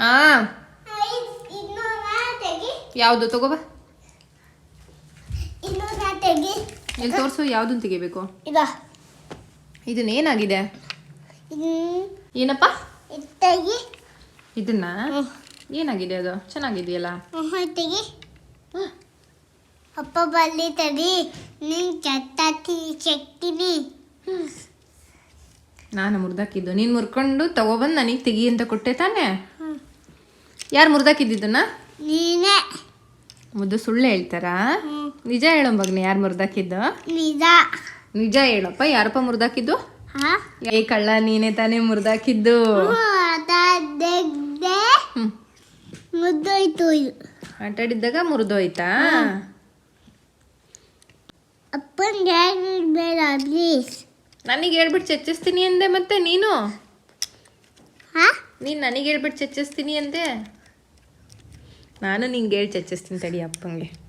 ಆ. ಯಾವುದು? ತಗೋಬ ಇಲ್ಲಿ ತೋರಿಸು? ಯಾವ್ದನ್ನ ತೆಗಿಬೇಕು? ಇದ. ಇದನ್ನ ಏನಾಗಿದೆ? ಇನ್ನು ಏನಪ್ಪ? ಇದನ್ನ? ಏನಾಗಿದೆ ಅದು? ಚೆನ್ನಾಗಿದೆಯಲ್ಲ? ಅಪ್ಪ ಬಲ್ಲಿ ತಡಿ. ನೀನ್ ಕೆತ್ತಿ ಚೆಕ್ತೀನಿ. ನಾನು ಮುರ್ದಾಕಿದ್ದು. ನೀನು ಮುರ್ಕೊಂಡು ತಗೊಬಂದು ನನಗೆ ತೆಗಿ ಅಂತ ಕೊಟ್ಟೆ ತಾನೇ. ಯಾರು ಮುರ್ದಾಕಿದ್ದನ್ನ? ನೀನೇ. ಮುದ್ದು ಸುಳ್ಳು ಹೇಳ್ತಾರಾ? ನಿಜ ಹೇಳೋ ಮಗ್ನಿ ಯಾರು ಮುರ್ದಾಕಿದ್ದು? ನಿಜ. ನಿಜ ಹೇಳಪ್ಪ ಯಾರಪ್ಪ ಮುರ್ದಾಕಿದ್ದು? ಏ ಕಳ್ಳ ನೀನೇ ತಾನೇ ಮುರ್ದಾಕಿದ್ದು. ಮುದ್ದೋಯ್ತು ಆಟಾಡಿದ್ದಾಗ ಮುರಿದೋಯ್ತಾ ಅಪ್ಪನ ಬೇಡ ಪ್ಲೀಸ್ ನನಗೆ ಹೇಳ್ಬಿಟ್ಟು ಚರ್ಚಿಸ್ತೀನಿ ಅಂದೆ ಮತ್ತೆ ನೀನು? ನೀನು ನನಗೆ ಹೇಳ್ಬಿಟ್ಟು ಚಚ್ಚಿಸ್ತೀನಿ ಅಂದೆ? ನಾನು ನಿಂಗೆ ಹೇಳಿ ಚಚ್ಚಿಸ್ತೀನಿ ತಡಿ ಅಪ್ಪಂಗೆ.